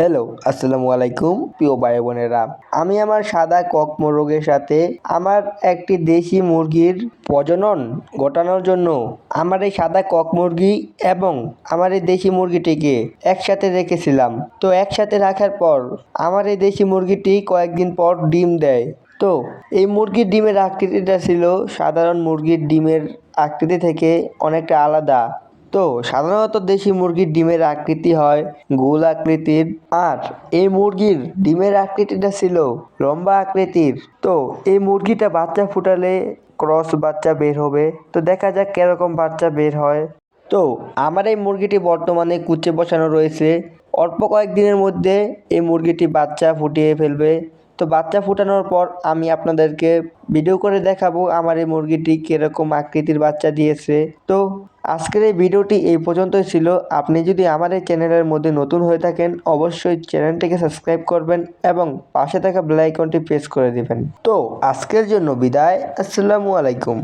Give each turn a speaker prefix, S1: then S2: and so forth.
S1: Hello আসসালামু আলাইকুম, প্রিয় ভাই বোনেরা আমি আমার সাদা কক মোরগের সাথে আমার একটি দেশি মুরগির প্রজনন ঘটানোর জন্য আমার এই সাদা কক মুরগি এবং আমার এই দেশি মুরগিটিকে একসাথে রেখেছিলাম। তো একসাথে রাখার পর আমার এই দেশি মুরগিটি কয়েকদিন পর ডিম দেয়। তো এই মুরগির ডিমের আকৃতিটা ছিল সাধারণ মুরগির ডিমের আকৃতি থেকে অনেকটা আলাদা। তো সাধারণত দেশি মুরগির ডিমের আকৃতি হয় গোল আকৃতির। আর এই মুরগির ডিমের আকৃতিটা ছিল লম্বা আকৃতির। তো এই মুরগিটা বাচ্চা ফুটালে ক্রস বাচ্চা বের হবে। তো দেখা যাক কীরকম বাচ্চা বের হয়। তো আমার এই মুরগিটি বর্তমানে কুচে বসানো রয়েছে। অল্প কয়েকদিনের মধ্যে এই মুরগিটি বাচ্চা ফুটিয়ে ফেলবে। তো বাচ্চা ফুটানোর পর আমি আপনাদেরকে ভিডিও করে দেখাবো আমার এই মুরগিটি কীরকম আকৃতির বাচ্চা দিয়েছে। তো আজকের এই ভিডিওটি এই পর্যন্তই ছিল। আপনি যদি আমার এই চ্যানেলের মধ্যে নতুন হয়ে থাকেন, অবশ্যই চ্যানেলটিকে সাবস্ক্রাইব করবেন এবং পাশে থাকা বেল আইকনটি প্রেস করে দিবেন। তো আজকের জন্য বিদায়। আসসালামু আলাইকুম।